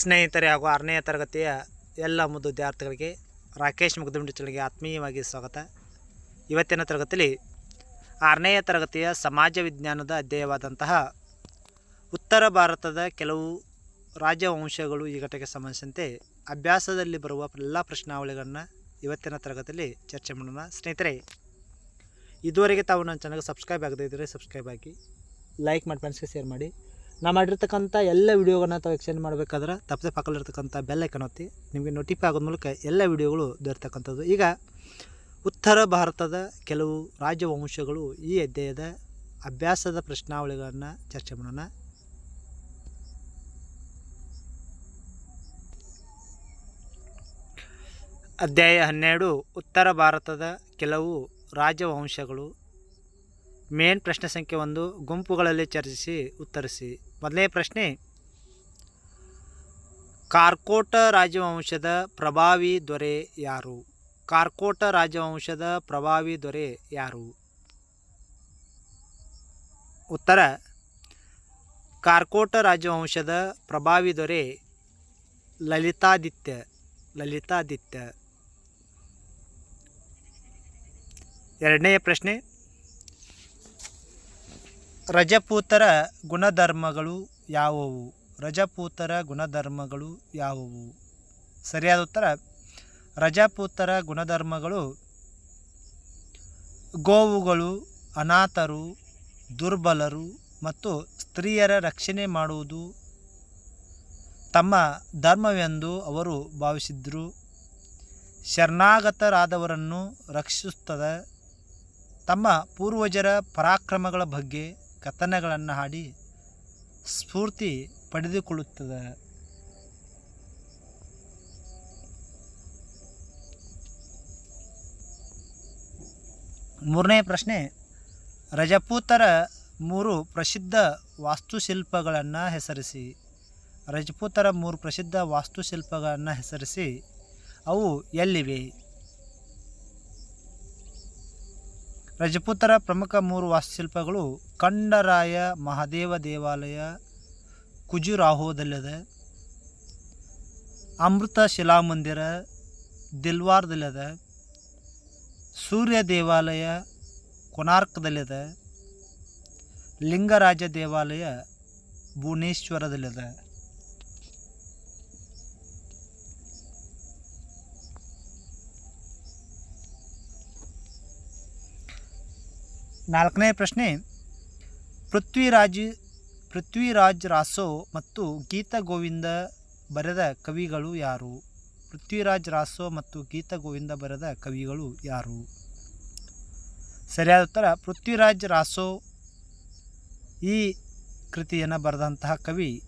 ಸ್ನೇಹಿತರೆ ಹಾಗೂ ಆರನೇ ತರಗತಿಯ ಎಲ್ಲ ಮುದ್ದು ವಿದ್ಯಾರ್ಥಿಗಳಿಗೆ ರಾಕೇಶ್ ಮುಗ್ದುಂಡಿ ಚಳಿಗೆ ಆತ್ಮೀಯವಾಗಿ ಸ್ವಾಗತ. ಇವತ್ತಿನ ತರಗತಿಯಲ್ಲಿ ಆರನೇ ತರಗತಿಯ ಸಮಾಜ ವಿಜ್ಞಾನದ ಅಧ್ಯಯವಾದಂತಹ ಉತ್ತರ ಭಾರತದ ಕೆಲವು ರಾಜವಂಶಗಳು ಈ ಘಟಕ್ಕೆ ಸಂಬಂಧಿಸಿದಂತೆ ಅಭ್ಯಾಸದಲ್ಲಿ ಬರುವ ಎಲ್ಲ ಪ್ರಶ್ನಾವಳಿಗಳನ್ನು ಇವತ್ತಿನ ತರಗತಿಯಲ್ಲಿ ಚರ್ಚೆ ಮಾಡೋಣ. ಸ್ನೇಹಿತರೆ, ಇದುವರೆಗೆ ತಾವು ನನ್ನ ಚಾನಲ್ಗೆ ಸಬ್ಸ್ಕ್ರೈಬ್ ಆಗದೇ ಇದ್ದರೆ ಸಬ್ಸ್ಕ್ರೈಬ್ ಆಗಿ ಲೈಕ್ ಮಾಡಿ ಫ್ರೆಂಡ್ಸ್ಗೆ ಶೇರ್ ಮಾಡಿ. ನಾ ಮಾಡಿರ್ತಕ್ಕಂಥ ಎಲ್ಲ ವೀಡಿಯೋಗಳನ್ನ ತಾವು ಎಕ್ಸ್ಚೇಂಜ್ ಮಾಡಬೇಕಾದ್ರೆ ತಪ್ಪದೆ ಪಕ್ಕದಲ್ಲಿರ್ತಕ್ಕಂಥ ಬೆಲ್ ಐಕನ್ ಒತ್ತಿ ನಿಮಗೆ ನೋಟಿಫೈ ಆಗೋದ ಮೂಲಕ ಎಲ್ಲ ವಿಡಿಯೋಗಳು ದೊರೆತಕ್ಕಂಥದ್ದು. ಈಗ ಉತ್ತರ ಭಾರತದ ಕೆಲವು ರಾಜವಂಶಗಳು ಈ ಅಧ್ಯಾಯದ ಅಭ್ಯಾಸದ ಪ್ರಶ್ನಾವಳಿಗಳನ್ನು ಚರ್ಚೆ ಮಾಡೋಣ. ಅಧ್ಯಾಯ ಹನ್ನೆರಡು, ಉತ್ತರ ಭಾರತದ ಕೆಲವು ರಾಜವಂಶಗಳು ಮೇನ್ ಪ್ರಶ್ನೆ ಸಂಖ್ಯೆ ಒಂದು, ಗುಂಪುಗಳಲ್ಲಿ ಚರ್ಚಿಸಿ, ಉತ್ತರಿಸಿ. ಮೊದಲನೇ ಪ್ರಶ್ನೆ, ಕಾರ್ಕೋಟ ರಾಜವಂಶದ ಪ್ರಭಾವಿ ದೊರೆ ಯಾರು? ಕಾರ್ಕೋಟ ರಾಜವಂಶದ ಪ್ರಭಾವಿ ದೊರೆ ಯಾರು? ಉತ್ತರ, ಕಾರ್ಕೋಟ ರಾಜವಂಶದ ಪ್ರಭಾವಿ ದೊರೆ ಲಲಿತಾದಿತ್ಯ ಲಲಿತಾದಿತ್ಯ. ಎರಡನೆಯ ಪ್ರಶ್ನೆ ರಜಪೂತರ ಗುಣಧರ್ಮಗಳು ಯಾವುವು? ರಜಪೂತರ ಗುಣಧರ್ಮಗಳು ಯಾವುವು? ಸರಿಯಾದ ಉತ್ತರ, ರಜಪೂತರ ಗುಣಧರ್ಮಗಳು ಗೋವುಗಳು, ಅನಾಥರು, ದುರ್ಬಲರು ಮತ್ತು ಸ್ತ್ರೀಯರ ರಕ್ಷಣೆ ಮಾಡುವುದು ತಮ್ಮ ಧರ್ಮವೆಂದು ಅವರು ಭಾವಿಸಿದ್ದರು ಶರಣಾಗತರಾದವರನ್ನು ರಕ್ಷಿಸುತ್ತದೆ. ತಮ್ಮ ಪೂರ್ವಜರ ಪರಾಕ್ರಮಗಳ ಬಗ್ಗೆ ಕಥನಗಳನ್ನು ಹಾಡಿ ಸ್ಫೂರ್ತಿ ಪಡೆದುಕೊಳ್ಳುತ್ತದೆ. ಮೂರನೇ ಪ್ರಶ್ನೆ, ರಜಪೂತರ ಮೂರು ಪ್ರಸಿದ್ಧ ವಾಸ್ತುಶಿಲ್ಪಗಳನ್ನು ಹೆಸರಿಸಿ. ರಜಪೂತರ ಮೂರು ಪ್ರಸಿದ್ಧ ವಾಸ್ತುಶಿಲ್ಪಗಳನ್ನು ಹೆಸರಿಸಿ. ಅವು ಎಲ್ಲಿವೆ? ರಜಪೂತರ ಪ್ರಮುಖ ಮೂರು ವಾಸ್ತುಶಿಲ್ಪಗಳು ಖಂಡರಾಯ ಮಹಾದೇವ ದೇವಾಲಯ ಖುಜುರಾಹೋದಲ್ಲಿದೆ ಅಮೃತ ಶಿಲಾಮಂದಿರ ದಿಲ್ವಾರ್ದಲ್ಲಿದೆ. ಸೂರ್ಯ ದೇವಾಲಯ ಕೊನಾರ್ಕದಲ್ಲಿದೆ ಲಿಂಗರಾಜ ದೇವಾಲಯ ಭುವನೇಶ್ವರದಲ್ಲಿದೆ. ನಾಲ್ಕನೇ ಪ್ರಶ್ನೆ, ಪೃಥ್ವಿರಾಜ್ ಪೃಥ್ವಿರಾಜ್ ರಾಸೋ ಮತ್ತು ಗೀತ ಗೋವಿಂದ ಬರೆದ ಕವಿಗಳು ಯಾರು? ಪೃಥ್ವಿರಾಜ್ ರಾಸೋ ಮತ್ತು ಗೀತ ಗೋವಿಂದ ಬರೆದ ಕವಿಗಳು ಯಾರು? ಸರಿಯಾದ ಉತ್ತರ, ಪೃಥ್ವಿರಾಜ್ ರಾಸೋ ಈ ಕೃತಿಯನ್ನು ಬರೆದಂತಹ ಕವಿ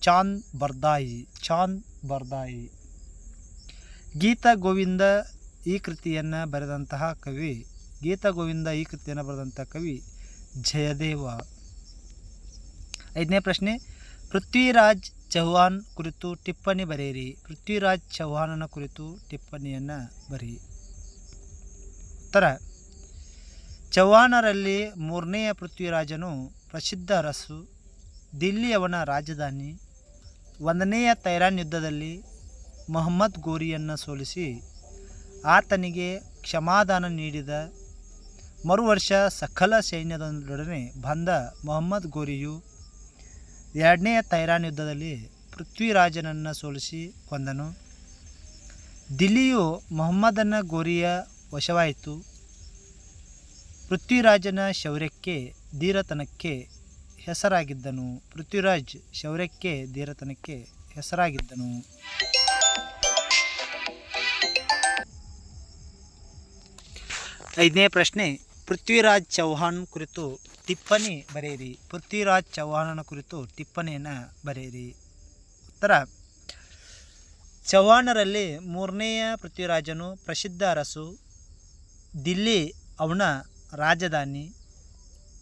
ಚಾಂದ್ ಬರ್ದಾಯಿ ಚಾಂದ್ ಬರ್ದಾಯಿ. ಗೀತ ಗೋವಿಂದ ಈ ಕೃತಿಯನ್ನು ಬರೆದಂತಹ ಕವಿ ಗೀತ ಗೋವಿಂದ ಈ ಕೃತಿಯನ್ನು ಬರೆದಂಥ ಕವಿ ಜಯದೇವ. ಐದನೇ ಪ್ರಶ್ನೆ, ಪೃಥ್ವಿರಾಜ್ ಚೌಹಾನ್ ಕುರಿತು ಟಿಪ್ಪಣಿ ಬರೆಯಿರಿ. ಪೃಥ್ವಿರಾಜ್ ಚೌಹಾನನ ಕುರಿತು ಟಿಪ್ಪಣಿಯನ್ನು ಬರೆಯಿ. ಉತ್ತರ ಚೌಹಾನರಲ್ಲಿ ಮೂರನೆಯ ಪೃಥ್ವಿರಾಜನು ಪ್ರಸಿದ್ಧ ಅರಸು ದಿಲ್ಲಿಯವನ ರಾಜಧಾನಿ, ಒಂದನೆಯ ತೈರಾನ್ ಯುದ್ಧದಲ್ಲಿ ಮೊಹಮ್ಮದ್ ಗೋರಿಯನ್ನು ಸೋಲಿಸಿ, ಆತನಿಗೆ ಕ್ಷಮಾದಾನ ನೀಡಿದ ಮರು ವರ್ಷ ಸಕಲ ಸೈನ್ಯದೊಡನೆ ಬಂದ ಮೊಹಮ್ಮದ್ ಗೋರಿಯು ಎರಡನೆಯ ತೈರಾನ್ ಯುದ್ಧದಲ್ಲಿ ಪೃಥ್ವಿರಾಜನನ್ನು ಸೋಲಿಸಿ ಕೊಂದನು. ದಿಲ್ಲಿಯು ಮೊಹಮ್ಮದನ ಗೋರಿಯ ವಶವಾಯಿತು. ಪೃಥ್ವಿರಾಜನ ಶೌರ್ಯಕ್ಕೆ ಧೀರತನಕ್ಕೆ ಹೆಸರಾಗಿದ್ದನು. ಪೃಥ್ವಿರಾಜ್ ಶೌರ್ಯಕ್ಕೆ ಧೀರತನಕ್ಕೆ ಹೆಸರಾಗಿದ್ದನು. ಐದನೇ ಪ್ರಶ್ನೆ ಪೃಥ್ವಿರಾಜ್ ಚೌಹಾಣ್ ಕುರಿತು ಟಿಪ್ಪಣಿ ಬರೆಯಿರಿ. ಪೃಥ್ವಿರಾಜ್ ಚೌಹಾಣನ ಕುರಿತು ಟಿಪ್ಪಣಿಯನ್ನು ಬರೆಯಿರಿ. ಉತ್ತರ. ಚೌಹಾಣರಲ್ಲಿ ಮೂರನೆಯ ಪೃಥ್ವಿರಾಜನು ಪ್ರಸಿದ್ಧ ಅರಸು, ದಿಲ್ಲಿ ಅವನ ರಾಜಧಾನಿ.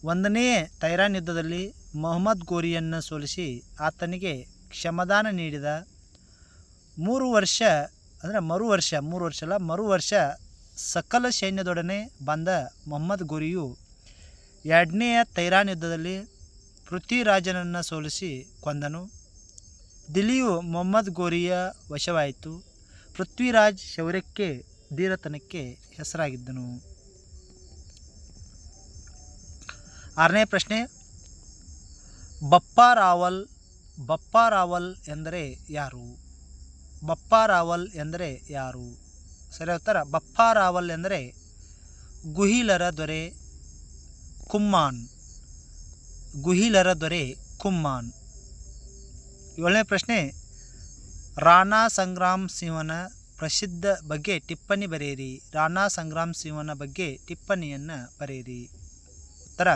ಒಂದನೇ ತೈರಾನ್ ಯುದ್ಧದಲ್ಲಿ ಮೊಹಮ್ಮದ್ ಗೋರಿಯನ್ನು ಸೋಲಿಸಿ ಆತನಿಗೆ ಕ್ಷಮದಾನ ನೀಡಿದ. ಮೂರು ವರ್ಷ, ಅಂದರೆ ಮರು ವರ್ಷ ಮೂರು ವರ್ಷ ಅಲ್ಲ ಮರು ವರ್ಷ ಸಕಲ ಸೈನ್ಯದೊಡನೆ ಬಂದ ಮೊಹಮ್ಮದ್ ಗೋರಿಯು ಎರಡನೆಯ ತೈರಾನ್ ಯುದ್ಧದಲ್ಲಿ ಪೃಥ್ವಿರಾಜನನ್ನು ಸೋಲಿಸಿ ಕೊಂದನು. ದಿಲ್ಲಿಯು ಮೊಹಮ್ಮದ್ ಗೋರಿಯ ವಶವಾಯಿತು. ಪೃಥ್ವಿರಾಜ್ ಶೌರ್ಯಕ್ಕೆ, ಧೀರತನಕ್ಕೆ ಹೆಸರಾಗಿದ್ದನು. ಆರನೇ ಪ್ರಶ್ನೆ ಬಪ್ಪಾ ರಾವಲ್ ಬಪ್ಪಾ ರಾವಲ್ ಎಂದರೆ ಯಾರು? ಬಪ್ಪಾ ರಾವಲ್ ಎಂದರೆ ಯಾರು? ಸರಿ ಉತ್ತರ ಬಪ್ಪ ರಾವಲ್ ಎಂದರೆ ಗುಹಿಲರ ದೊರೆ ಕುಮ್ಮಾನ್. ಗುಹಿಲರ ದೊರೆ ಕುಮ್ಮಾನ್. ಏಳನೇ ಪ್ರಶ್ನೆ, ರಾಣಾ ಸಂಗ್ರಾಮ್ ಸಿಂಹನ ಪ್ರಸಿದ್ಧ ಬಗ್ಗೆ ಟಿಪ್ಪಣಿ ಬರೆಯಿರಿ. ರಾಣಾ ಸಂಗ್ರಾಮ್ ಸಿಂಹನ ಬಗ್ಗೆ ಟಿಪ್ಪಣಿಯನ್ನು ಬರೆಯಿರಿ. ಉತ್ತರ,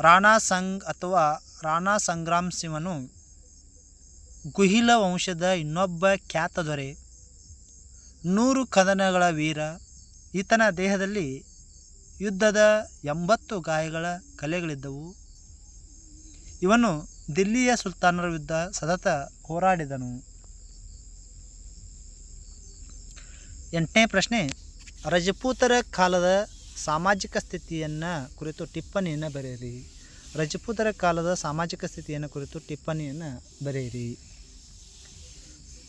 ರಾಣಾ ಸಂಗ್ ಅಥವಾ ರಾಣಾ ಸಂಗ್ರಾಮ್ ಸಿಂಹನು ಗುಹಿಲ ವಂಶದ ಇನ್ನೊಬ್ಬ ಖ್ಯಾತ ದೊರೆ. ನೂರು ಕದನಗಳ ವೀರ. ಈತನ ದೇಹದಲ್ಲಿ ಯುದ್ಧದ ಎಂಬತ್ತು ಗಾಯಗಳ ಕಲೆಗಳಿದ್ದವು. ಇವನು ದಿಲ್ಲಿಯ ಸುಲ್ತಾನರ ವಿರುದ್ಧ ಸತತ ಹೋರಾಡಿದನು. ಎಂಟನೇ ಪ್ರಶ್ನೆ. ರಜಪೂತರ ಕಾಲದ ಸಾಮಾಜಿಕ ಸ್ಥಿತಿಯನ್ನು ಕುರಿತು ಟಿಪ್ಪಣಿಯನ್ನು ಬರೆಯಿರಿ. ರಜಪೂತರ ಕಾಲದ ಸಾಮಾಜಿಕ ಸ್ಥಿತಿಯನ್ನು ಕುರಿತು ಟಿಪ್ಪಣಿಯನ್ನು ಬರೆಯಿರಿ.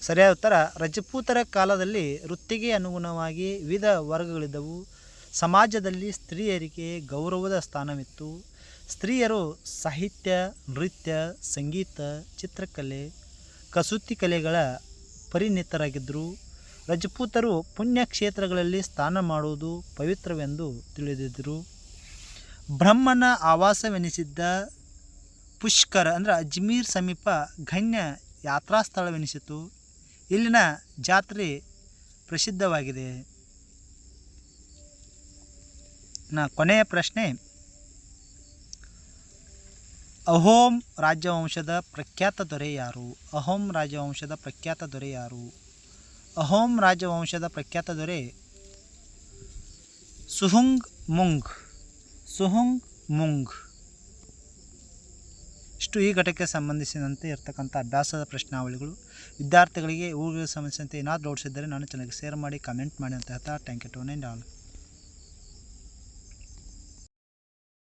ಸರಿಯಾದ ಉತ್ತರ, ರಜಪೂತರ ಕಾಲದಲ್ಲಿ ವೃತ್ತಿಗೆ ಅನುಗುಣವಾಗಿ ವಿವಿಧ ವರ್ಗಗಳಿದ್ದವು. ಸಮಾಜದಲ್ಲಿ ಸ್ತ್ರೀಯರಿಗೆ ಗೌರವದ ಸ್ಥಾನವಿತ್ತು. ಸ್ತ್ರೀಯರು ಸಾಹಿತ್ಯ, ನೃತ್ಯ, ಸಂಗೀತ, ಚಿತ್ರಕಲೆ, ಕಸೂತಿ ಕಲೆಗಳ ಪರಿಣಿತರಾಗಿದ್ದರು. ರಜಪೂತರು ಪುಣ್ಯಕ್ಷೇತ್ರಗಳಲ್ಲಿ ಸ್ನಾನ ಮಾಡುವುದು ಪವಿತ್ರವೆಂದು ತಿಳಿದಿದ್ದರು. ಬ್ರಹ್ಮನ ಆವಾಸವೆನಿಸಿದ್ದ ಪುಷ್ಕರ, ಅಂದರೆ ಅಜ್ಮೀರ್ ಸಮೀಪ ಗಣ್ಯ ಯಾತ್ರಾ ಸ್ಥಳವೆನಿಸಿತು ಇಲ್ಲಿನ ಜಾತ್ರೆ ಪ್ರಸಿದ್ಧವಾಗಿದೆ. ನ ಕೊನೆಯ ಪ್ರಶ್ನೆ ಅಹೋಮ್ ರಾಜವಂಶದ ಪ್ರಖ್ಯಾತ ದೊರೆ ಯಾರು? ಅಹೋಮ್ ರಾಜವಂಶದ ಪ್ರಖ್ಯಾತ ದೊರೆ ಯಾರು? ಅಹೋಮ್ ರಾಜವಂಶದ ಪ್ರಖ್ಯಾತ ದೊರೆ ಸುಹುಂಗ್ ಮುಂಗ್. ಸುಹುಂಗ್ ಮುಂಗ್. ಇಷ್ಟು ಈ ಘಟಕಕ್ಕೆ ಸಂಬಂಧಿಸಿದಂತೆ ಇರತಕ್ಕಂಥ ಅಭ್ಯಾಸದ ಪ್ರಶ್ನಾವಳಿಗಳು. ವಿದ್ಯಾರ್ಥಿಗಳಿಗೆ ಊರಿಗೆ ಸಂಬಂಧಿಸಿದಂತೆ ಏನಾದರೂ ಡೌಟ್ಸ್ ಇದ್ದರೆ ನಾನು ಚೆನ್ನಾಗಿ ಶೇರ್ ಮಾಡಿ ಕಮೆಂಟ್ ಮಾಡಿ ಅಂತ ಹೇಳ್ತಾ ಟ್ಯಾಂಕ್ ಯು ಟು ಆಲ್